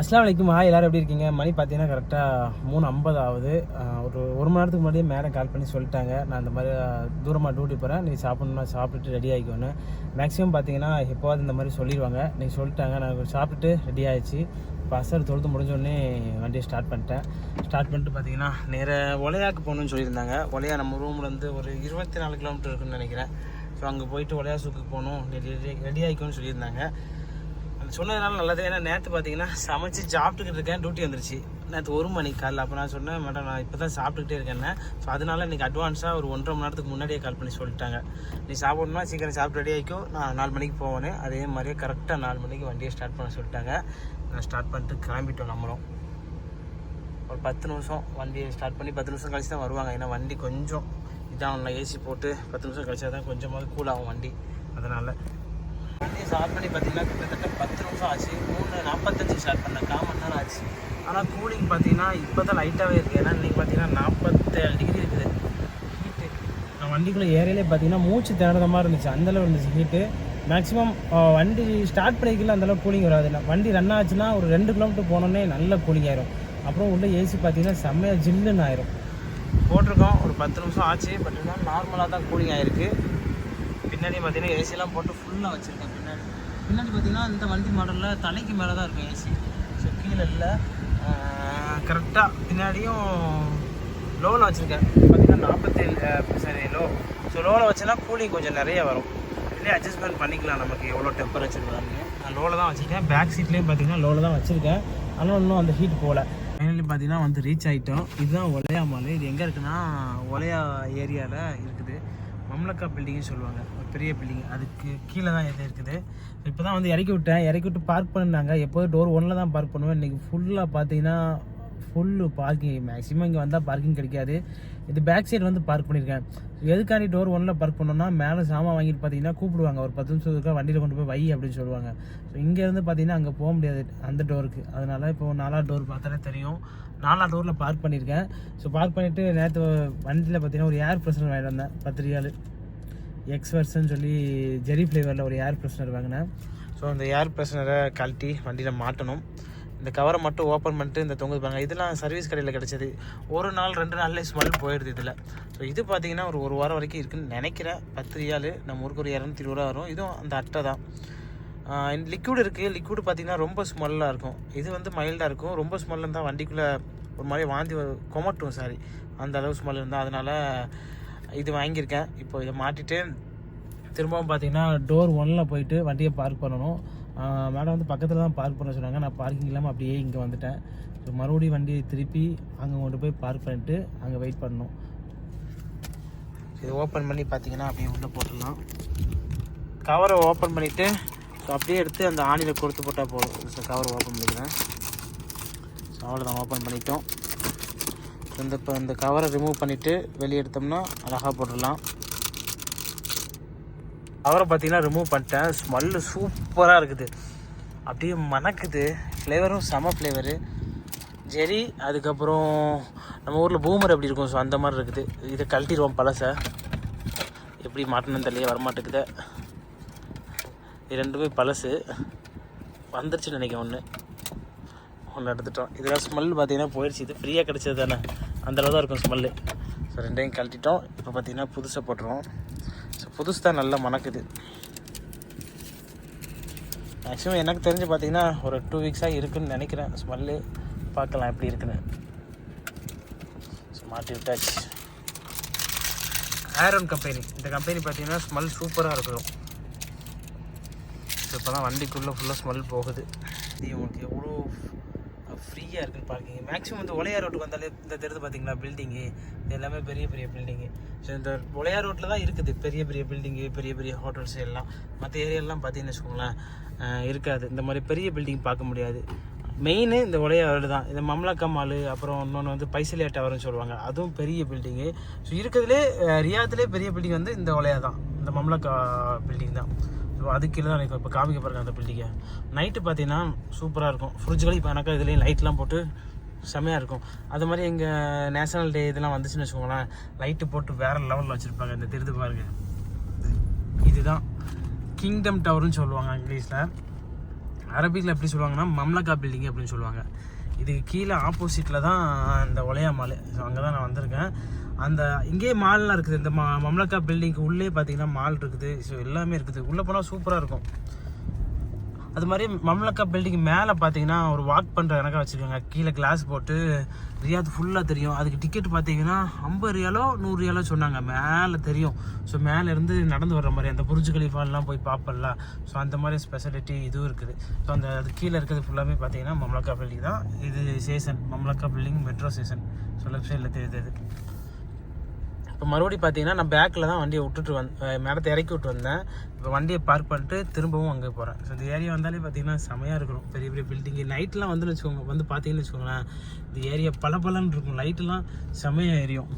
அஸ்லாம் வலைக்கும் ஹாய் எல்லோரும் எப்படி இருக்கீங்க? மணி பார்த்தீங்கன்னா கரெக்டாக மூணு ஐம்பது ஆகுது. ஒரு ஒரு மணி நேரத்துக்கு முன்னாடியே மேடம் கால் பண்ணி சொல்லிட்டாங்க. நான் இந்த மாதிரி தூரமாக டியூட்டி போகிறேன் நீ சாப்பிடணும்னா சாப்பிட்டுட்டு ரெடி ஆகிக்கோன்னு மேக்ஸிமம் பார்த்தீங்கன்னா எப்போவாது இந்த மாதிரி சொல்லிடுவாங்க நீ சொல்லிட்டாங்க. நான் சாப்பிட்டுட்டு ரெடி ஆகிடுச்சு இப்போ அசர் தொழுது முடிஞ்சோடனே வண்டியை ஸ்டார்ட் பண்ணிட்டேன். ஸ்டார்ட் பண்ணிட்டு பார்த்தீங்கன்னா நேராக ஒலையாக்கு போகணுன்னு சொல்லியிருந்தாங்க. ஒலையா நம்ம ரூம்லேருந்து ஒரு இருபத்தி நாலு கிலோமீட்டர் இருக்குன்னு நினைக்கிறேன். ஸோ அங்கே போயிட்டு ஒலையா சூக்கு போகணும். ரெடி ரெடி ஆகிக்கோன்னு சொல்லியிருந்தாங்க. சொன்னதுனால நல்லது. ஏன்னா நேற்று பார்த்தீங்கன்னா சமைச்சு சாப்பிட்டுக்கிட்டு இருக்கேன். டியூட்டி வந்துருச்சு. நேற்று ஒரு மணி காலையில் அப்போ நான் சொன்னேன் மேடம் நான் இப்போ தான் சாப்பிட்டுக்கிட்டே இருக்கேன் ஸோ அதனால இன்றைக்கி அட்வான்ஸாக ஒரு ஒன்றரை மணி நேரத்துக்கு முன்னாடியே கால் பண்ணி சொல்லிட்டாங்க. நீ சாப்பிடணும்னா சீக்கிரம் சாப்பிட்டு ரெடி ஆகிக்கோ நான் நாலு மணிக்கு போவேன்னு. அதே மாதிரியே கரெக்டாக நாலு மணிக்கு வண்டியை ஸ்டார்ட் பண்ண சொல்லிட்டாங்க. நான் ஸ்டார்ட் பண்ணிட்டு கிளம்பிட்டோம் நம்மளும். ஒரு பத்து நிமிஷம் வண்டியை ஸ்டார்ட் பண்ணி பத்து நிமிஷம் கழிச்சு தான் வருவாங்க. ஏன்னா வண்டி கொஞ்சம் இதாகல ஏசி போட்டு பத்து நிமிஷம் கழிச்சா தான் கொஞ்சமாவது கூல் ஆகும் வண்டி. அதனால் வண்டியை ஸ்டார்ட் பண்ணி பார்த்தீங்கன்னா கிட்டத்தட்ட பத்து நிமிஷம் ஆச்சு. மூணு நாற்பத்தஞ்சு ஸ்டார்ட் பண்ணேன் கால் மணி நேரம் ஆச்சு. ஆனால் கூலிங் பார்த்தீங்கன்னா இப்போ தான் லைட்டாகவே இருக்குது ஏன்னா இன்றைக்கி பார்த்தீங்கன்னா நாற்பத்தேழு டிகிரி இருக்குது. ஹீட்டு நான் வண்டிக்குள்ளே ஏரியாலே பார்த்தீங்கன்னா மூச்சு திணற மாதிரி இருந்துச்சு. அந்தளவு இருந்துச்சு ஹீட்டு மேக்ஸிமம் வண்டி ஸ்டார்ட் பண்ணிக்கல அந்தளவு கூலிங் வராது நான் வண்டி ரன் ஆச்சுன்னா ஒரு ரெண்டு கிலோமீட்டர் போனோடனே நல்ல கூலிங் ஆயிரும். அப்புறம் உள்ள ஏசி பார்த்தீங்கன்னா செம்மையாக ஜில்லுன்னு ஆயிரும். போட்டிருக்கோம். ஒரு பத்து நிமிஷம் ஆச்சு. பட் இருந்தாலும் நார்மலாக தான் கூலிங் ஆயிருக்கு. பின்னாடி பார்த்தீங்கன்னா ஏசிலாம் போட்டு ஃபுல்லாக வச்சுருக்கேன். பின்னாடி பார்த்தீங்கன்னா இந்த வண்டி மாடலில் தலைக்கு மேலே தான் இருக்கும் ஏசி ஸோ கீழே இல்லை கரெக்டாக பின்னாடியும் லோவில் வச்சுருக்கேன். பார்த்தீங்கன்னா நாற்பத்தேழு சரி லோ ஸோ லோவில் வச்சேன்னா கூலிங் கொஞ்சம் நிறைய வரும். இதுலேயே அட்ஜஸ்ட்மெண்ட் பண்ணிக்கலாம் நமக்கு எவ்வளோ டெம்பரேச்சர் வரும்னு நான் லோவில் தான் வச்சுருக்கேன். பேக் சீட்லேயும் பார்த்தீங்கன்னா லோவில் தான் வச்சுருக்கேன். ஆனால் இன்னும் அந்த ஹீட் போகல ஃபைனலி பார்த்தீங்கன்னா வந்து ரீச் ஆகிட்டோம் இதுதான் ஒலையா மாலு இது எங்கே இருக்குன்னா ஒலையா ஏரியாவில் இருக்குது. மம்லக்கா பில்டிங்னு சொல்லுவாங்க. பெரிய பில்டிங் அதுக்கு கீழே தான் இது இருக்குது? இப்போ தான் வந்து இறக்கி விட்டேன். இறக்கி விட்டு பார்க் பண்ணாங்க எப்போதும் டோர் ஒன்றில் தான் பார்க் பண்ணுவேன். இன்றைக்கி ஃபுல்லாக பார்த்தீங்கன்னா ஃபுல்லு பார்க்கிங் மேக்ஸிமம் இங்கே வந்தால் பார்க்கிங் கிடைக்காது. இது பேக் சைடு வந்து பார்க் பண்ணியிருக்கேன் எதுக்காண்டி டோர் ஒன்றில் பார்க் பண்ணோம்னா மேலே சாமான் வாங்கிட்டு பார்த்தீங்கன்னா கூப்பிடுவாங்க. ஒரு பத்து நிமிஷம் இருக்கா வண்டியில் கொண்டு போய் வை அப்படின்னு சொல்லுவாங்க. ஸோ இங்கேருந்து பார்த்தீங்கன்னா அங்கே போக முடியாது அந்த டோருக்கு அதனால் இப்போ நாலா டோர் பார்த்தாலே தெரியும். நாலா டோரில் பார்க் பண்ணியிருக்கேன் ஸோ பார்க் பண்ணிவிட்டு நேற்று வண்டியில் பார்த்தீங்கன்னா ஒரு ஏர் ஃப்ரெஷனர் வாங்கிட்டு வந்தேன். பத்து ரியாலு எக்ஸ் வர்ஸ்ன்னு சொல்லி ஜெரி ஃப்ளேவரில் ஒரு ஏர் ஃப்ரெஷ்னர் வாங்கினேன். ஸோ அந்த ஏர் ஃப்ரெஷ்னரை கழட்டி வண்டியில் மாட்டணும். இந்த கவரை மட்டும் ஓப்பன் பண்ணிட்டு இந்த தொங்குது பாருங்க. இதெல்லாம் சர்வீஸ் கடையில் கிடச்சது. ஒரு நாள் ரெண்டு நாள்லேயே ஸ்மெல் போயிடுது இதில். ஸோ இது பார்த்தீங்கன்னா ஒரு ஒரு வாரம் வரைக்கும் இருக்குதுன்னு நினைக்கிறேன். பத்து ரியாலு நம்ம ஊருக்கு ஒரு இரநூத்தி இருபது ரூபா வரும். இதுவும் அந்த அட்டை தான். லிக்விட் இருக்குது லிக்விட் பார்த்தீங்கன்னா ரொம்ப ஸ்மெல்லாக இருக்கும். இது வந்து மைல்டாக இருக்கும். ரொம்ப ஸ்மெல் இருந்தால் வண்டிக்குள்ளே ஒரு மாதிரி வாந்தி கொமட்டும் சாரி அந்த அளவு ஸ்மெல் இருந்தால் அதனால் இது வாங்கியிருக்கேன். இப்போ இதை மாட்டிட்டு திரும்பவும் பார்த்தீங்கன்னா டோர் ஒன்னில் போயிட்டு வண்டியை பார்க் பண்ணணும். மேடம் வந்து பக்கத்தில் தான் பார்க் பண்ண சொன்னாங்க. நான் பார்க்கிங் இல்லாமல் அப்படியே இங்கே வந்துட்டேன். ஸோ மறுபடியும் வண்டியை திருப்பி அங்கே கொண்டு போய் பார்க் பண்ணிட்டு அங்கே வெயிட் பண்ணணும். இது ஓப்பன் பண்ணி பார்த்தீங்கன்னா அப்படியே உள்ளே போட்டுடலாம். கவரை ஓப்பன் பண்ணிவிட்டு ஸோ அப்படியே எடுத்து அந்த ஆணியில் கொடுத்து போட்டால் போதும். ஸோ கவரை ஓப்பன் பண்ணிடுவேன் ஸோ அவ்வளோதான் ஓப்பன் பண்ணிட்டோம். இந்த இப்போ இந்த கவரை ரிமூவ் பண்ணிவிட்டு வெளியே எடுத்தோம்னா அழகாக போட்டுடலாம். கவரை பார்த்தீங்கன்னா ரிமூவ் பண்ணிட்டேன். ஸ்மெல்லு சூப்பராக இருக்குது. அப்படியே மணக்குது. ஃப்ளேவரும் செம ஃப்ளேவரு ஜெரி அதுக்கப்புறம் நம்ம ஊரில் பூமர் எப்படி இருக்கும்? ஸோ அந்த மாதிரி இருக்குது. இதை கழட்டிடுவோம் பழசை. எப்படி மாட்டணும்னு தெரியல வரமாட்டேங்குது இது. ரெண்டுமே பழசு. வந்துருச்சுன்னு நினைக்கிறேன் ஒன்று ஒன்று எடுத்துட்டோம். இதெல்லாம் ஸ்மெல் பார்த்தீங்கன்னா போயிடுச்சு இது ஃப்ரீயாக கிடச்சது தானே. அந்தளவு தான் இருக்கும் ஸ்மெல்லு ஸோ ரெண்டையும் கழட்டிட்டோம். இப்போ பார்த்தீங்கன்னா புதுசாக போட்டுருவோம். ஸோ புதுசு தான் நல்லா மணக்குது. மேக்ஸிமம் எனக்கு தெரிஞ்சு பார்த்தீங்கன்னா ஒரு டூ வீக்ஸாக இருக்குன்னு நினைக்கிறேன். ஸ்மெல்லு பார்க்கலாம் எப்படி இருக்குன்னு. ஸோ மாட்டி விட்டாச்சு. ஏரோன் கம்பெனி இந்த கம்பெனி பார்த்தீங்கன்னா ஸ்மெல் சூப்பராக இருக்கும். ஸோ இப்போ தான் வண்டிக்குள்ளே ஃபுல்லாக ஸ்மெல் போகுது. இது உங்களுக்கு எவ்வளோ இருக்குன்னு பார்க்கிங்க மேக்ஸிமம் வந்து ஒலையார் ரோட்டுக்கு வந்தாலே இந்த தெரிது பார்த்தீங்களா பில்டிங்கு இது எல்லாமே பெரிய பெரிய பில்டிங்கு ஸோ இந்த ஒலையார் ரோட்டில் தான் இருக்குது. பெரிய பெரிய பில்டிங்கு பெரிய பெரிய ஹோட்டல்ஸ் எல்லாம். மற்ற ஏரியாலாம் பார்த்தீங்கன்னு வச்சுக்கோங்களேன் இருக்காது. இந்த மாதிரி பெரிய பில்டிங் பார்க்க முடியாது. மெயினு இந்த ஒலையார் ரோடு தான். இந்த மம்லக்கா மாலு அப்புறம் இன்னொன்று வந்து பைசலியா டவர்னு சொல்லுவாங்க. அதுவும் பெரிய பில்டிங்கு ஸோ இருக்கிறதுலே ரியாத்துலேயே பெரிய பில்டிங் வந்து இந்த ஒலையா தான். இந்த மம்லக்கா பில்டிங் தான். ஸோ அதுக்கு கீழே தான் எனக்கு இப்போ காமிக்க பாருங்க அந்த பில்டிங்கை நைட்டு பார்த்தீங்கன்னா சூப்பராக இருக்கும். ஃப்ரிட்ஜுகள் இப்போ எனக்கு இதுலேயும் லைட்லாம் போட்டு செம்மையாக இருக்கும். அது மாதிரி எங்கள் நேஷனல் டே இதெல்லாம் வந்துச்சுன்னு வச்சுக்கோங்களேன். லைட்டு போட்டு வேறு லெவலில் வச்சுருப்பாங்க. இந்த திருது பாருங்க. இதுதான். கிங்டம் டவர்னு சொல்லுவாங்க இங்கிலீஷில். அரபிக்கில் எப்படி சொல்லுவாங்கன்னா மம்லக்கா பில்டிங் அப்படின்னு சொல்லுவாங்க. இதுக்கு கீழே ஆப்போசிட்டில் தான் இந்த ஒலையா மால் ஸோ அங்கே தான் நான் வந்திருக்கேன். அந்த இங்கேயே மால்லாம் இருக்குது. இந்த மா மம்லக்கா பில்டிங்க்கு உள்ளே பார்த்தீங்கன்னா மால் இருக்குது. ஸோ எல்லாமே இருக்குது. உள்ளே போனால் சூப்பராக இருக்கும். அது மாதிரி மம்லக்கா பில்டிங் மேலே பார்த்தீங்கன்னா ஒரு வாக் பண்ணுற கணக்காக வச்சுருக்காங்க. கீழே கிளாஸ் போட்டு ரியாத் ஃபுல்லாக தெரியும். அதுக்கு டிக்கெட் பார்த்தீங்கன்னா ஐம்பது ரியாலோ நூறு ரியாலோ சொன்னாங்க. மேலே தெரியும். ஸோ மேலேருந்து நடந்து வர்ற மாதிரி அந்த புரிஜு கலிஃபாலாம் போய் பார்ப்பல ஸோ அந்த மாதிரி ஸ்பெஷாலிட்டி இதுவும் இருக்குது. ஸோ அந்த அது கீழே இருக்கிறது ஃபுல்லாமே பார்த்தீங்கன்னா மம்லக்கா பில்டிங் தான். இது station Mamlaka building metro station so left சைடில் தெரியுது இப்போ மறுபடியும் பார்த்தீங்கன்னா நான் பேக்கில் தான் வண்டியை விட்டுட்டு வந் மேடத்தை இறக்கி விட்டு வந்தேன். இப்போ வண்டியை பார்க் பண்ணிட்டு திரும்பவும் அங்கே போகிறேன் ஸோ இந்த ஏரியா வந்தாலே பார்த்தீங்கன்னா செமையாக இருக்கணும். பெரிய பெரிய பில்டிங்கு நைட்லாம் வந்து வச்சுக்கோங்க வந்து பார்த்தீங்கன்னு வச்சுக்கோங்களேன் இந்த ஏரியா பல இருக்கும். லைட்டெல்லாம் செமையாக எரியும்.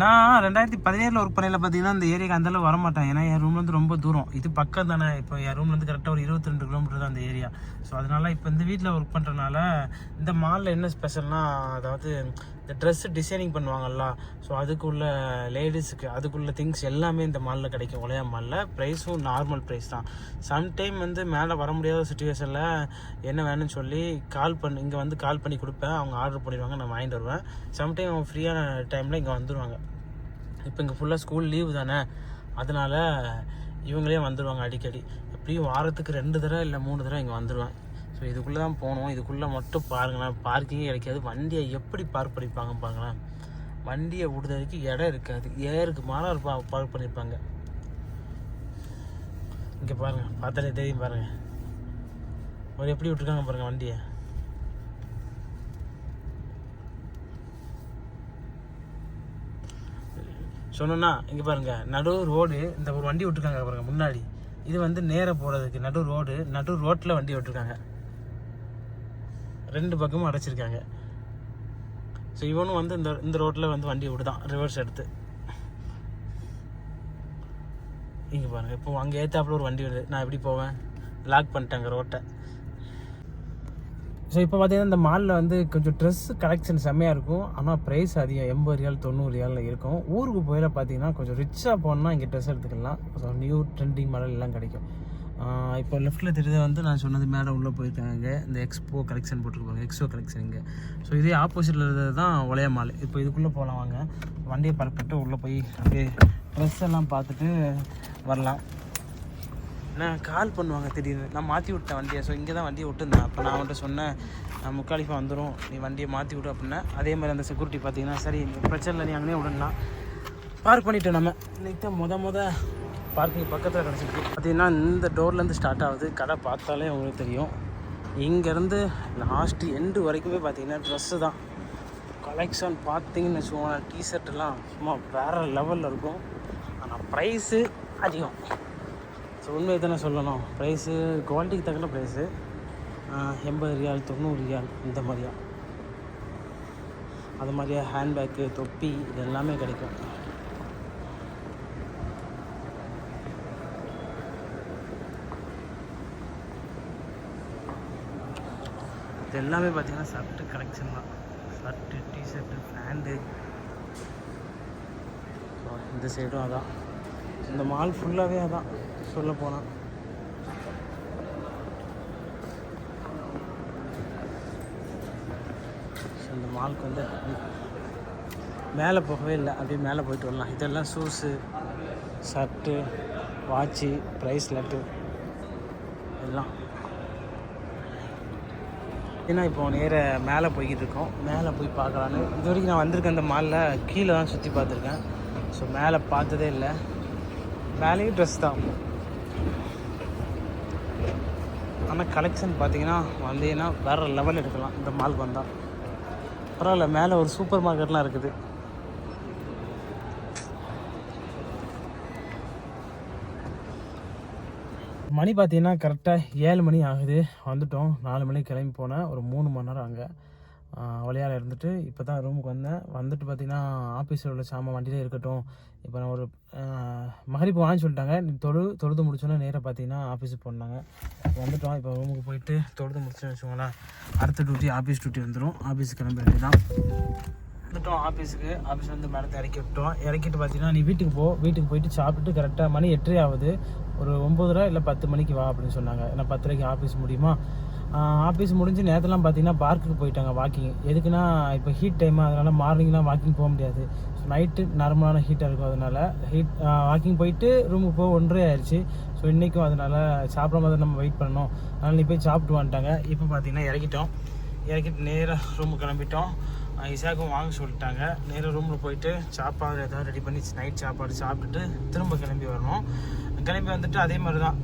நான் ரெண்டாயிரத்தி பதினேழில் ஒர்க் பண்ணையில் பார்த்தீங்கன்னா இந்த ஏரியாக்கு அந்தளவு வரமாட்டேன். ஏன்னா என் ரூம்லேருந்து ரொம்ப தூரம். இது பக்கம் தானே. இப்போ என் ரூம்லேருந்து கரெக்டாக ஒரு இருபத்தி ரெண்டு கிலோமீட்டர் தான் அந்த ஏரியா ஸோ அதனால் இப்போ இந்த வீட்டில் ஒர்க் பண்ணுறதுனால இந்த மாலில் என்ன ஸ்பெஷல்னால் அதாவது இந்த ட்ரெஸ்ஸு டிசைனிங் பண்ணுவாங்கல்ல ஸோ அதுக்குள்ள லேடிஸுக்கு அதுக்குள்ள திங்ஸ் எல்லாமே இந்த மாலில் கிடைக்கும். ஒலையா மாலில் ப்ரைஸும் நார்மல் ப்ரைஸ் தான். சம்டைம் வந்து மேலே வர முடியாத சுச்சுவேஷனில் என்ன வேணும்னு சொல்லி கால் பண்ணி இங்கே வந்து கால் பண்ணி கொடுப்பேன். அவங்க ஆர்டர் பண்ணிடுவாங்க நான் வாங்கிட்டு வருவேன். சம்டைம் அவங்க ஃப்ரீயான டைமில் இங்கே வந்துடுவாங்க இப்போ இங்கே ஃபுல்லாக ஸ்கூல் லீவு தானே. அதனால் இவங்களே வந்துடுவாங்க அடிக்கடி. எப்படியும் வாரத்துக்கு ரெண்டு தடவை இல்லை மூணு தடவை இங்கே வந்துடுவேன் ஸோ இதுக்குள்ளே தான் போகணும். இதுக்குள்ளே மட்டும் பாருங்களேன். பார்க்கிங்கே கிடைக்காது. வண்டியை எப்படி பார்க் பண்ணியிருப்பாங்க பாருங்களேன். வண்டியை விடுறதுக்கு இடம் இருக்காது. ஏருக்கு மாறாக இருப்பா பார்க் பண்ணியிருப்பாங்க இங்கே பாருங்கள் பார்த்தாலே தெரியும் பாருங்கள் ஒரு எப்படி விட்டுருக்காங்க பாருங்கள் வண்டியை. சொன்னோன்னா இங்கே பாருங்க. நடு ரோடு இந்த ஒரு வண்டி விட்டுருக்காங்க பாருங்க முன்னாடி. இது வந்து நேராக போகிறதுக்கு நடு ரோடு நடு ரோட்டில் வண்டி விட்டுருக்காங்க. ரெண்டு பக்கமும் அடைச்சிருக்காங்க. ஸோ இவனும் வந்து இந்த இந்த ரோட்டில் வந்து வண்டி விடுதான் ரிவர்ஸ் எடுத்து. இங்கே பாருங்கள் இப்போ அங்கே ஏற்றாப்புல ஒரு வண்டி வருது. நான் எப்படி போவேன்? லாக் பண்ணிட்டேங்க ரோட்டை ஸோ இப்போ பார்த்தீங்கன்னா இந்த மாலில் வந்து கொஞ்சம் ட்ரெஸ் கலெக்ஷன் செம்மையாக இருக்கும். ஆனால் ப்ரைஸ் அதிகம். எண்பது ரியால் தொண்ணூறு ரியாலில் இருக்கும். ஊருக்கு போயில பார்த்தீங்கன்னா கொஞ்சம் ரிச்சாக போனால் இங்கே ட்ரெஸ் எடுத்துக்கலாம். ஸோ நியூ ட்ரெண்டிங் மாடல் எல்லாம் கிடைக்கும். இப்போ லெஃப்ட்டில் தெரியுது வந்து நான் சொன்னது மேலே உள்ளே போயிருக்காங்க. இந்த எக்ஸ்போ கலெக்ஷன் போட்டிருப்பாங்க. எக்ஸோ கலெக்ஷன் இங்கே. ஸோ இதே ஆப்போசிட்டில் இருக்கிறது தான் ஒலைய மால் இப்போ இதுக்குள்ளே போகலாம் வாங்க. வண்டியை பரப்பிட்டு உள்ளே போய் அப்படியே ட்ரெஸ் எல்லாம் பார்த்துட்டு வரலாம். நான் கால் பண்ணுவாங்க திடீர்னு. நான் மாற்றி விட்டேன் வண்டியை. ஸோ இங்கே தான் வண்டியை விட்டுருந்தேன். அப்போ நான் அவன்கிட்ட சொன்னேன் நான் முக்காலிஃபா வந்துடும் நீ வண்டியை மாற்றி விடு அப்படின்னா அதே மாதிரி அந்த செக்யூரிட்டி பார்த்தீங்கன்னா சரி இந்த பிரச்சனை இல்லை. நீ அங்கேயே விடணும் பார்க் பண்ணிட்டோம் நம்ம. இன்றைக்கி தான் முத முத பார்க்கிங் பக்கத்தில் கிடச்சிருக்கு பார்த்தீங்கன்னா இந்த டோர்லேருந்து ஸ்டார்ட் ஆகுது. கடை பார்த்தாலே உங்களுக்கு தெரியும். இங்கேருந்து லாஸ்ட்டு எண்டு வரைக்குமே பார்த்தீங்கன்னா ட்ரெஸ்ஸு தான். கலெக்ஷன் பார்த்தீங்கன்னு வச்சுக்கோங்களேன் டிஷர்ட்லாம் சும்மா வேறு லெவலில் இருக்கும். ஆனால் ப்ரைஸு அதிகம். ஸோ உண்மையை தானே சொல்லணும். ப்ரைஸு குவாலிட்டிக்கு தகுந்த ப்ரைஸு எண்பது ரியால் தொண்ணூறு ரியால் இந்த மாதிரியா. அது மாதிரியா ஹேண்ட்பேக்கு தொப்பி இது எல்லாமே கிடைக்கும். இது எல்லாமே பார்த்தீங்கன்னா ஷர்ட்டு கலெக்ஷன் தான். ஷர்ட்டு டிஷர்ட்டு ஃபேண்டு ஸோ இந்த சைடும் அதான். இந்த மால் ஃபுல்லாகவே அதான். சொல்ல போனால் இந்த மாலுக்கு வந்து மேலே போகவே இல்லை. அப்படியே மேலே போயிட்டு வரலாம். இதெல்லாம் ஷூஸு ஷர்ட்டு வாட்சு ப்ரைஸ்லெட்டு எல்லாம் ஏன்னா இப்போ நேர மேலே போய்கிட்டு இருக்கோம் மேலே போய் பார்க்கலான்னு. இது வரைக்கும் நான் வந்திருக்கேன் இந்த மாலில் கீழே தான் சுற்றி பார்த்துருக்கேன். ஸோ மேலே பார்த்ததே இல்லை. மேலேயும் ட்ரெஸ் தான். ஆனால் கலெக்ஷன் பார்த்தீங்கன்னா வந்தீங்கன்னா வேறு லெவல் எடுக்கலாம். இந்த மாலுக்கு வந்தால் பரவாயில்ல மேலே ஒரு சூப்பர் மார்க்கெட்லாம் இருக்குது. மணி பார்த்தீங்கன்னா கரெக்டாக ஏழு மணி ஆகுது. வந்துட்டோம். நாலு மணிக்கு கிளம்பி போனேன். ஒரு மூணு மணி நேரம் அங்கே. வழியால் இருந்துட்டு இப்போ தான் ரூமுக்கு வந்தேன். வந்துட்டு பார்த்தீங்கன்னா ஆஃபீஸில் உள்ள சாமான் வண்டியிலே இருக்கட்டும். இப்போ நான் ஒரு மகரிப்பு வாங்கி சொல்லிட்டாங்க. நீ தொழு தொழுது முடிச்சோன்னே நேராக பார்த்தீங்கன்னா ஆஃபீஸுக்கு போனாங்க. வந்துட்டோம். இப்போ ரூமுக்கு போயிட்டு தொழுது முடிச்சோன்னு வச்சுக்கோங்களேன். அடுத்த டியூட்டி ஆஃபீஸ் டியூட்டி வந்துடும் ஆஃபீஸுக்கு கிளம்ப வேண்டியதான் வந்துட்டோம் ஆஃபீஸுக்கு ஆஃபீஸ் வந்து மேடத்தை இறக்கி விட்டோம் இறக்கிட்டு பார்த்தீங்கன்னா நீ வீட்டுக்கு போ. வீட்டுக்கு போயிட்டு சாப்பிட்டு கரெக்டாக மணி எட்டரை ஆகுது. ஒரு ஒம்பது ரூபா இல்லை பத்து மணிக்கு வா அப்படின்னு சொன்னாங்க. ஏன்னா பத்தரைக்கு ஆஃபீஸ் முடியுமா? ஆஃபீஸ் முடிஞ்சு நேரத்தெல்லாம் பார்த்தீங்கன்னா பார்க்குக்கு போயிட்டாங்க வாக்கிங் எதுக்குன்னா இப்போ ஹீட் டைம் அதனால் மார்னிங்லாம் வாக்கிங் போக முடியாது. ஸோ நைட்டு நார்மலான ஹீட்டாக இருக்கும் அதனால் ஹீட் வாக்கிங் போயிட்டு ரூமுக்கு போக ஒன்றரை ஆயிடுச்சு ஸோ இன்றைக்கும் அதனால் சாப்பிட மாதிரி நம்ம வெயிட் பண்ணோம் அதனால் நீ போய் சாப்பிட்டு வந்துட்டாங்க இப்போ பார்த்தீங்கன்னா இறக்கிட்டோம். இறக்கிட்டு நேராக ரூமுக்கு கிளம்பிட்டோம். இசாக்கும் வாங்க சொல்லிட்டாங்க. நேராக ரூமில் போயிட்டு சாப்பாடு ஏதாவது ரெடி பண்ணி நைட் சாப்பாடு சாப்பிட்டுட்டு திரும்ப கிளம்பி வரணும். கிளம்பி வந்துட்டு அதே மாதிரி தான்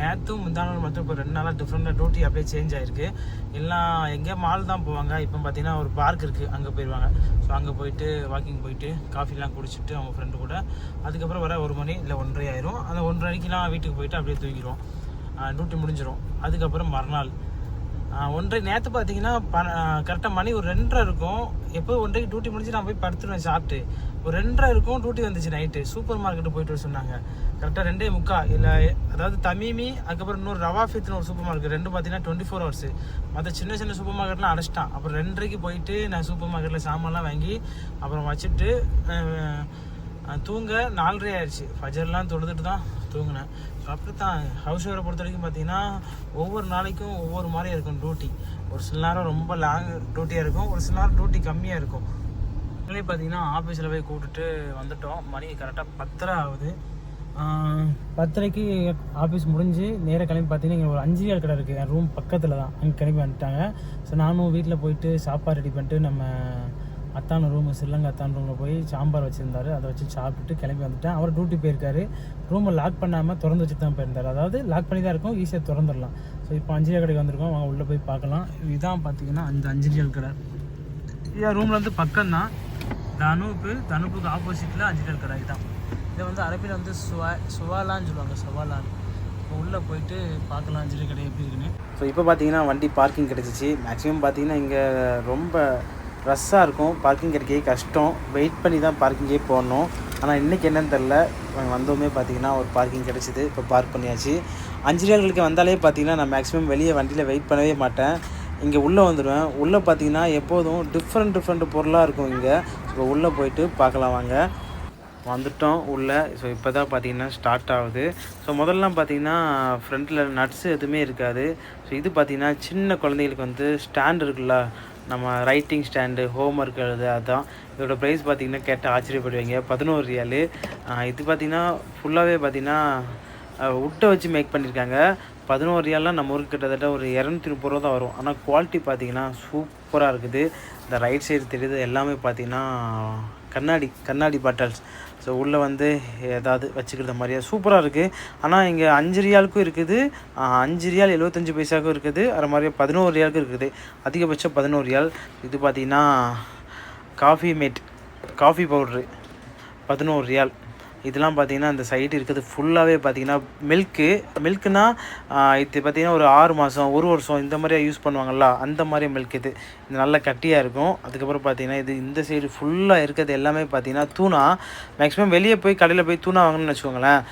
நேற்றும் முந்தானூர் மட்டும் இப்போ ரெண்டு நாளாக டிஃப்ரெண்டாக டியூட்டி அப்படியே சேஞ்ச் ஆயிருக்கு. எல்லாம் எங்கே மால் தான் போவாங்க. இப்போ பார்த்தீங்கன்னா ஒரு பார்க் இருக்குது அங்கே போயிடுவாங்க ஸோ அங்கே போயிட்டு வாக்கிங் போயிட்டு காஃபிலாம் குடிச்சிட்டு அவங்க ஃப்ரெண்டு கூட. அதுக்கப்புறம் வர ஒரு மணி இல்லை ஒன்றரை ஆயிரும். அந்த ஒன்றரை மணிக்கெலாம் வீட்டுக்கு போயிட்டு அப்படியே தூங்கிடுவோம் டியூட்டி முடிஞ்சிடும் அதுக்கப்புறம் மறுநாள். ஒன்றரை நேற்று பார்த்தீங்கன்னா கரெக்டாக மணி ஒரு ரெண்டரை இருக்கும். எப்போ ஒன்றரைக்கு டியூட்டி முடிஞ்சு நான் போய் படுத்துருவேன் சாப்பிட்டு. ஒரு ரெண்டரை இருக்கும். டியூட்டி வந்துச்சு நைட்டு சூப்பர் மார்க்கெட்டு போயிட்டு சொன்னாங்க. கரெக்டாக ரெண்டே முக்கா. இல்லை அதாவது தமிமி அதுக்கப்புறம் இன்னொரு ரவாஃபித்னு ஒரு சூப்பர் மார்க்கெட் ரெண்டு பார்த்தீங்கன்னா டுவெண்ட்டி ஃபோர் ஹவர்ஸ் மற்ற சின்ன சின்ன சூப்பர் மார்க்கெட்லாம் அடைச்சிட்டான். அப்புறம் ரெண்டரைக்கு போயிட்டு நான் சூப்பர் மார்க்கெட்டில் சாமான்லாம் வாங்கி அப்புறம் வச்சுட்டு தூங்க நாலரை ஆயிடுச்சு. ஃபஜர்லாம் தொழுதுட்டு தான் தூங்கினேன். ஸோ அப்படி தான் ஹவுஸ் ஓவரை பொறுத்த வரைக்கும் பார்த்தீங்கன்னா ஒவ்வொரு நாளைக்கும் ஒவ்வொரு மாதிரி இருக்கும் டியூட்டி ஒரு சில நேரம் ரொம்ப லாங் டியூட்டியாக இருக்கும். ஒரு சில நேரம் டியூட்டி கம்மியாக இருக்கும். இதுலேயே பார்த்தீங்கன்னா ஆஃபீஸில் போய் கூப்பிட்டுட்டு வந்துட்டோம். மணி கரெக்டாக பத்தரை ஆகுது. பத்தரைக்கு ஆஃபீஸ் முடிஞ்சு நேராக கிளம்பி பார்த்தீங்கன்னா இங்கே ஒரு அஞ்சு கடை இருக்குது என் ரூம் பக்கத்தில் தான் அங்கே கிளம்பி வந்துட்டாங்க. ஸோ நானும் வீட்டில் போயிட்டு சாப்பாடு ரெடி பண்ணிட்டு நம்ம அத்தான ரூம் ஸ்ரீலங்கா அத்தான் ரூமில் போய் சாம்பார் வச்சுருந்தாரு. அதை வச்சு சாப்பிட்டு கிளம்பி வந்துட்டேன். அவர் டியூட்டி போயிருக்காரு. ரூமை லாக் பண்ணாமல் திறந்து வச்சுட்டு தான் போயிருந்தார். அதாவது லாக் பண்ணி தான் இருக்கும். ஈஸியாக திறந்துடலாம். ஸோ இப்போ அஞ்சலியா கடைக்கு வந்திருக்கோம். அவங்க உள்ளே போய் பார்க்கலாம். இதுதான் பார்த்தீங்கன்னா அந்த அஞ்சலியல் கடை. இது ரூமில் வந்து பக்கம் தான் தனுப்பு தனுப்புக்கு ஆப்போசிட்டில் அஞ்சலியல் கடை தான் இதை வந்து அரபியில் வந்து சுவா சுவாலான்னு சொல்லுவாங்க சவாலான். இப்போ உள்ளே போயிட்டு பார்க்கலாம் அஞ்சலி கடை எப்படி இருக்குன்னு. ஸோ இப்போ பார்த்தீங்கன்னா வண்டி பார்க்கிங் கிடச்சிச்சு. மேக்ஸிமம் பார்த்தீங்கன்னா இங்கே ரொம்ப ரஷ்ஷாக இருக்கும். பார்க்கிங் கிடைக்கவே கஷ்டம். வெயிட் பண்ணி தான் பார்க்கிங்கே போடணும். ஆனால் இன்றைக்கி என்னென்னு தெரில வந்தோமே பார்த்தீங்கன்னா ஒரு பார்க்கிங் கிடச்சிது. இப்போ பார்க் பண்ணியாச்சு. அஞ்சு ரியால்களுக்கு வந்தாலே பார்த்தீங்கன்னா நான் மேக்ஸிமம் வெளியே வண்டியில் வெயிட் பண்ணவே மாட்டேன். இங்கே உள்ளே வந்துடுவேன். உள்ளே பார்த்தீங்கன்னா எப்போதும் டிஃப்ரெண்ட் டிஃப்ரெண்ட் பொருளாக இருக்கும் இங்கே. இப்போ உள்ளே போயிட்டு பார்க்கலாம் வாங்க. வந்துட்டோம் உள்ளே. ஸோ இப்போ தான் பார்த்தீங்கன்னா ஸ்டார்ட் ஆகுது. ஸோ முதல்லாம் பார்த்தீங்கன்னா ஃப்ரண்ட்டில் நட்ஸ் எதுவுமே இருக்காது. ஸோ இது பார்த்திங்கன்னா சின்ன குழந்தைகளுக்கு வந்து ஸ்டாண்ட் இருக்குல்ல? நம்ம ரைட்டிங் ஸ்டாண்டு ஹோம் ஒர்க் எழுது அதுதான் இதோட ப்ரைஸ் பார்த்திங்கன்னா கேட்டால் ஆச்சரியப்படுவீங்க. பதினோரு ரியாலு இது பார்த்தீங்கன்னா ஃபுல்லாகவே பார்த்திங்கன்னா உட்டை வச்சு மேக் பண்ணியிருக்காங்க. பதினோரு ரியாலாம் நம்ம ஊருக்கு கிட்டத்தட்ட ஒரு இரநூத்தி முப்பது ரூபா தான் வரும். ஆனால் குவாலிட்டி பார்த்திங்கன்னா சூப்பராக இருக்குது. இந்த ரைட் சைடு தெரியுது. எல்லாமே பார்த்தீங்கன்னா கண்ணாடி கண்ணாடி பாட்டல்ஸ் ஸோ உள்ளே வந்து ஏதாவது வச்சுக்கிறத மாதிரியா? சூப்பராக இருக்குது ஆனால் இங்கே அஞ்சு ரியாலுக்கும் இருக்குது. அஞ்சு ரியால் எழுபத்தஞ்சு பைசாவுக்கும் இருக்குது. அது மாதிரி பதினோரு ரியாலுக்கும் இருக்குது. அதிகபட்சம் பதினோரு ரியால். இது பார்த்தீங்கன்னா காஃபி மேட் காஃபி பவுட்ரு பதினோரு ரியால். இதெல்லாம் பார்த்தீங்கன்னா அந்த சைடு இருக்கிறது ஃபுல்லாகவே பார்த்தீங்கன்னா மில்க்கு மில்க்குனா இது பார்த்தீங்கன்னா ஒரு ஆறு மாதம் ஒரு வருஷம் இந்த மாதிரியா யூஸ் பண்ணுவாங்கள்ல அந்த மாதிரி மில்க் இது. இது நல்ல கட்டியாக இருக்கும். அதுக்கப்புறம் பார்த்தீங்கன்னா இது இந்த சைடு ஃபுல்லாக இருக்கிறது எல்லாமே பார்த்தீங்கன்னா தூணா. மேக்ஸிமம் வெளியே போய் கடையில் போய் தூணா வாங்கணும்னு வச்சுக்கோங்களேன்.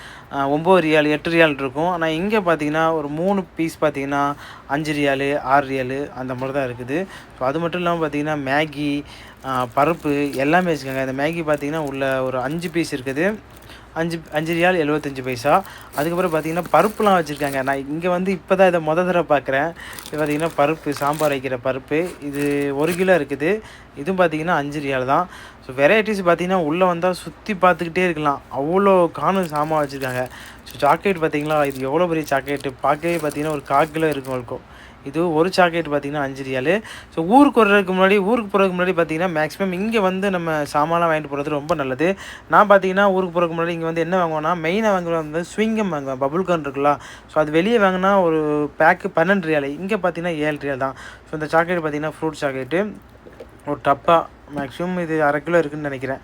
ஒம்பது ரியால் எட்டு ரியால் இருக்கும். ஆனால் இங்கே பார்த்தீங்கன்னா ஒரு மூணு பீஸ் பார்த்தீங்கன்னா அஞ்சு ரியாலு ஆறு ரியாலு அந்த மாதிரி தான் இருக்குது. ஸோ அது மட்டும் இல்லாமல் பார்த்தீங்கன்னா மேகி பருப்பு எல்லாமே வச்சுக்கோங்க. இந்த மேகி பார்த்தீங்கன்னா உள்ள ஒரு அஞ்சு பீஸ் இருக்குது. அஞ்சு அஞ்சு ரியால் எழுபத்தஞ்சு பைசா. அதுக்கப்புறம் பார்த்தீங்கன்னா பருப்புலாம் வச்சுருக்காங்க. நான் இங்கே வந்து இப்போ தான் இதை மொதல் தடவை பார்க்குறேன் இது பார்த்தீங்கன்னா பருப்பு சாம்பார் வைக்கிற பருப்பு. இது ஒரு கிலோ இருக்குது. இதுவும் பார்த்திங்கன்னா அஞ்சு ரியால் தான். ஸோ வெரைட்டிஸ் பார்த்திங்கன்னா உள்ளே வந்தால் சுற்றி பார்த்துக்கிட்டே இருக்கலாம். அவ்வளோ காணும் சாமான் வச்சுருக்காங்க. ஸோ சாக்லேட் பார்த்திங்களா இது எவ்வளோ பெரிய சாக்லேட்டு பார்க்கவே பார்த்தீங்கன்னா ஒரு கால் கிலோ இருக்கும் இருக்கும் இது ஒரு சாக்லேட் பார்த்தீங்கன்னா அஞ்சு ரியாலு. ஸோ ஊருக்கு வர்றதுக்கு முன்னாடி ஊருக்கு போகிறதுக்கு முன்னாடி பார்த்தீங்கன்னா மேக்ஸிமம் இங்கே வந்து நம்ம சாமான்லாம் வாங்கிட்டு போகிறது ரொம்ப நல்லது. நான் பார்த்தீங்கன்னா ஊருக்கு போகிறதுக்கு முன்னாடி இங்கே வந்து என்ன வாங்குவேன்னா மெயினாக வாங்குவேன் வந்து ஸ்விங்கம் வாங்குவேன். பபுள் கன் இருக்குல்ல. ஸோ அது வெளியே வாங்கினா ஒரு பேக்கு பன்னெண்டு ரியாலு. இங்கே பார்த்தீங்கன்னா ஏழு ரியால் தான். ஸோ இந்த சாக்லேட் பார்த்தீங்கன்னா ஃப்ரூட் சாக்லேட்டு ஒரு டப்பா மேக்ஸிமம் இது அரை கிலோ இருக்குதுன்னு நினைக்கிறேன்.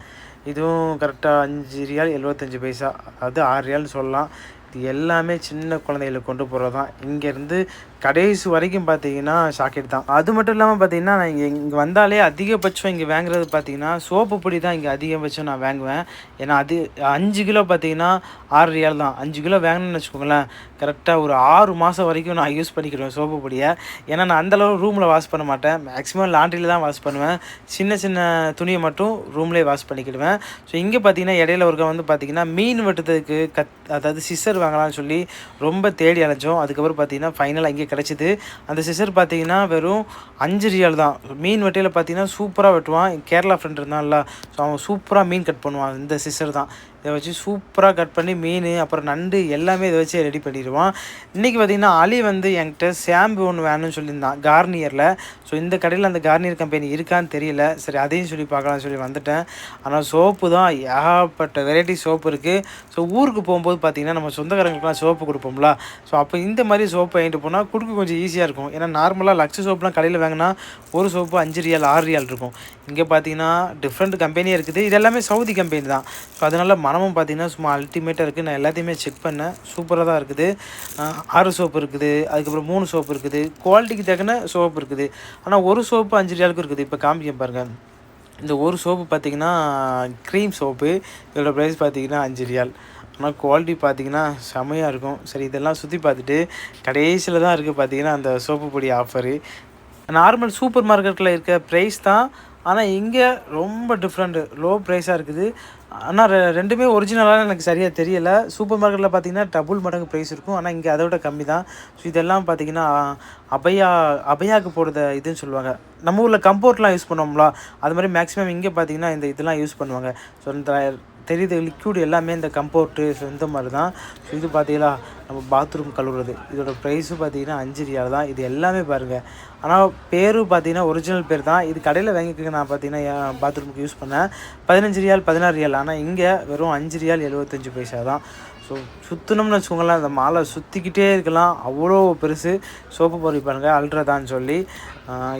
இதுவும் கரெக்டாக அஞ்சு ரியால் எழுபத்தஞ்சி பைசா. அது ஆறு ரியால்னு சொல்லலாம். இது எல்லாமே சின்ன குழந்தைகளுக்கு கொண்டு போகிறது தான் இங்கேருந்து கடைசி வரைக்கும் பார்த்தீங்கன்னா சாக்கெட் தான். அது மட்டும் இல்லாமல் பார்த்தீங்கன்னா நான் இங்கே இங்கே வந்தாலே அதிகபட்சம் இங்கே வாங்குறது பார்த்தீங்கன்னா சோப்பு பொடி தான் இங்கே அதிகபட்சம் நான் வாங்குவேன். ஏன்னா அது அஞ்சு கிலோ பார்த்தீங்கன்னா ஆறு ரியால் தான். அஞ்சு கிலோ வாங்கணும்னு வச்சுக்கோங்களேன் கரெக்டாக ஒரு ஆறு மாதம் வரைக்கும் நான் யூஸ் பண்ணிக்கிடுவேன் சோப்பு பொடியை. ஏன்னா நான் அந்தளவு ரூமில் வாஷ் பண்ண மாட்டேன். மேக்ஸிமம் லாண்ட்ரியில் தான் வாஷ் பண்ணுவேன். சின்ன சின்ன துணியை மட்டும் ரூம்லேயே வாஷ் பண்ணிக்கிடுவேன். ஸோ இங்கே பார்த்தீங்கன்னா இடையில ஒருக்க வந்து பார்த்தீங்கன்னா மீன் வெட்டுறதுக்கு கத் அதாவது சிஸ்டர் வாங்கலாம்னு சொல்லி ரொம்ப தேடி அலைஞ்சோம். அதுக்கப்புறம் பார்த்தீங்கன்னா ஃபைனலாக இங்கே கிடச்சிது. அந்த சிசர் பார்த்தீங்கன்னா வெறும் அஞ்சு ரியல் தான். மீன் வெட்டையில் பார்த்தீங்கன்னா சூப்பராக வெட்டுவான். கேரளா ஃப்ரெண்ட் இருந்தான்ல. ஸோ அவன் சூப்பராக மீன் கட் பண்ணுவான். இந்த சிசர் தான். இதை வச்சு சூப்பராக கட் பண்ணி மீன் அப்புறம் நண்டு எல்லாமே இதை வச்சு ரெடி பண்ணிடுவான். இன்றைக்கி பார்த்தீங்கன்னா அலி வந்து என்கிட்ட ஷாம்பு ஒன்று வேணும்னு சொல்லியிருந்தான் கார்னியரில் ஸோ இந்த கடையில் அந்த கார்னியர் கம்பெனி இருக்கான்னு தெரியல. சரி அதையும் சொல்லி பார்க்கலாம்னு சொல்லி வந்துட்டேன். ஆனால் சோப்பு தான் ஏகப்பட்ட வெரைட்டி சோப்பு இருக்குது ஸோ ஊருக்கு போகும்போது பார்த்தீங்கன்னா நம்ம சொந்தக்காரங்களுக்குலாம் சோப்பு கொடுப்போம்ல. ஸோ அப்போ இந்த மாதிரி சோப்பு வாங்கிட்டு போனால் கொடுக்க கொஞ்சம் ஈஸியாக இருக்கும். ஏன்னா நார்மலாக லக்ஸ் சோப்புலாம் கடையில் வாங்கினா ஒரு சோப்பு அஞ்சு ரியால் ஆறு ரியால் இருக்கும். இங்கே பார்த்தீங்கன்னா டிஃப்ரெண்ட் கம்பெனியே இருக்குது. இது எல்லாமே சவுதி கம்பெனி தான். ஸோ அதனால் மனமும் பார்த்தீங்கன்னா சும்மா அல்டிமேட்டாக இருக்குது நான் எல்லாத்தையுமே செக் பண்ணேன். சூப்பராக தான் இருக்குது. ஆறு சோப்பு இருக்குது. அதுக்கப்புறம் மூணு சோப்பு இருக்குது. குவாலிட்டிக்கு தக்கன சோப்பு இருக்குது. ஆனால் ஒரு சோப்பு அஞ்சு ரியாலுக்கு இருக்குது. இப்போ காமிக்க பாருங்கள் இந்த ஒரு சோப்பு பார்த்தீங்கன்னா க்ரீம் சோப்பு இதோட ப்ரைஸ் பார்த்தீங்கன்னா அஞ்சு ரியால் ஆனால் குவாலிட்டி பார்த்தீங்கன்னா செமையாக இருக்கும். சரி இதெல்லாம் சுற்றி பார்த்துட்டு கடைசியில் தான் இருக்குது பார்த்திங்கன்னா அந்த சோப்பு பொடி ஆஃபரு நார்மல் சூப்பர் மார்க்கெட்டில் இருக்க ப்ரைஸ் தான் ஆனால் இங்கே ரொம்ப டிஃப்ரெண்ட்டு லோ ப்ரைஸாக இருக்குது. ஆனால் ரெ ரெண்டுமே ஒரிஜினலாக எனக்கு சரியாக தெரியலை. சூப்பர் மார்க்கெட்டில் பார்த்தீங்கன்னா டபுள் மடங்கு ப்ரைஸ் இருக்கும். ஆனால் இங்கே அதை விட கம்மி தான் ஸோ இதெல்லாம் பார்த்தீங்கன்னா அபயா அபயாவுக்கு போடுறத இதுன்னு சொல்லுவாங்க. நம்ம ஊரில் கம்போர்ட்லாம் யூஸ் பண்ணுவோம்ல. அது மாதிரி மேக்ஸிமம் இங்கே பார்த்தீங்கன்னா இந்த இதெல்லாம் யூஸ் பண்ணுவாங்க. ஸோ இந்த தெரியுது லிக்யூட் எல்லாமே இந்த கம்போர்ட்டு இந்த மாதிரி தான் ஸோ இது பார்த்தீங்களா நம்ம பாத்ரூம் கழுவுறது. இதோட ப்ரைஸும் பார்த்தீங்கன்னா அஞ்சு ரியால் தான். இது எல்லாமே பாருங்கள் ஆனால் பேரும் பார்த்தீங்கன்னா ஒரிஜினல் பேர் தான். இது கடையில் வாங்கிக்க நான் பார்த்தீங்கன்னா பாத்ரூமுக்கு யூஸ் பண்ணேன். பதினஞ்சு ரியால் பதினாறு ரியால் ஆனால் இங்கே வெறும் அஞ்சு ரியால் எழுபத்தஞ்சு பைசா தான். ஸோ சுற்றணும்னு வச்சுக்கோங்களேன் அந்த மாலை சுற்றிக்கிட்டே இருக்கலாம். அவ்வளோ பெருசு. சோப்பு பொடி பாருங்கள் அல்ட்ராதான்னு சொல்லி.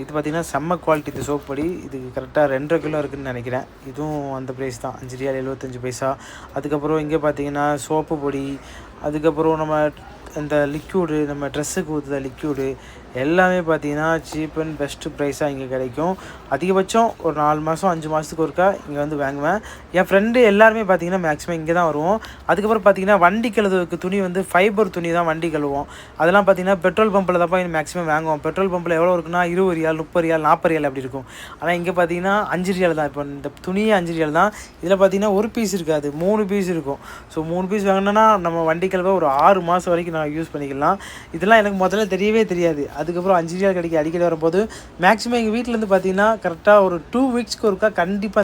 இது பார்த்திங்கன்னா செம்ம குவாலிட்டி இந்த சோப்பு பொடி. இதுக்கு கரெக்டாக ரெண்டரை கிலோ இருக்குதுன்னு நினைக்கிறேன். இதுவும் அந்த ப்ரைஸ் தான். அஞ்சு ரியால் எழுபத்தஞ்சு பைசா. அதுக்கப்புறம் இங்கே பார்த்தீங்கன்னா சோப்பு பொடி. அதுக்கப்புறம் நம்ம இந்த லிக்யூடு நம்ம ட்ரெஸ்ஸுக்கு ஊற்றுத லிக்யூடு எல்லாமே பார்த்தீங்கன்னா சீப் அண்ட் பெஸ்ட்டு ப்ரைஸாக இங்கே கிடைக்கும். அதிகபட்சம் ஒரு நாலு மாதம் அஞ்சு மாதத்துக்கு ஒருக்கா இங்கே வந்து வாங்குவேன். என் ஃப்ரெண்டு எல்லாருமே பார்த்தீங்கன்னா மேக்ஸிமம் இங்கே தான் வருவோம். அதுக்கப்புறம் பார்த்தீங்கன்னா வண்டி கழுவுறதுக்கு துணி வந்து ஃபைபர் துணி தான் வண்டி கழுவோம் அதெல்லாம் பார்த்தீங்கன்னா பெட்ரோல் பம்பில் தான் போய் மேக்ஸிமம் வாங்குவோம். பெட்ரோல் பம்பில் எவ்வளோ இருக்குன்னா இருபது ரியால் முப்பது ரியால் நாற்பது ரியால் அப்படி இருக்கும். ஆனால் இங்கே பார்த்தீங்கன்னா அஞ்சு ரியால் தான். இப்போ இந்த துணியே அஞ்சு ரியால் தான். இதில் பார்த்தீங்கன்னா ஒரு பீஸ் இருக்காது. மூணு பீஸ் இருக்கும். ஸோ மூணு பீஸ் வாங்கினோன்னா நம்ம வண்டி கழுவ ஒரு ஆறு மாதம் வரைக்கும் நான் யூஸ் பண்ணிக்கலாம். இதெல்லாம் எனக்கு முதல்ல தெரியவே தெரியாது. அதுக்கப்புறம் அஞ்சு ரியால் கிடைக்க அடிக்கடி வரும்போது மேக்ஸிமம் எங்கள் வீட்டிலேருந்து பார்த்தீங்கன்னா கரெக்டாக ஒரு டூ வீக்ஸ்க்கு ஒருக்கா கண்டிப்பாக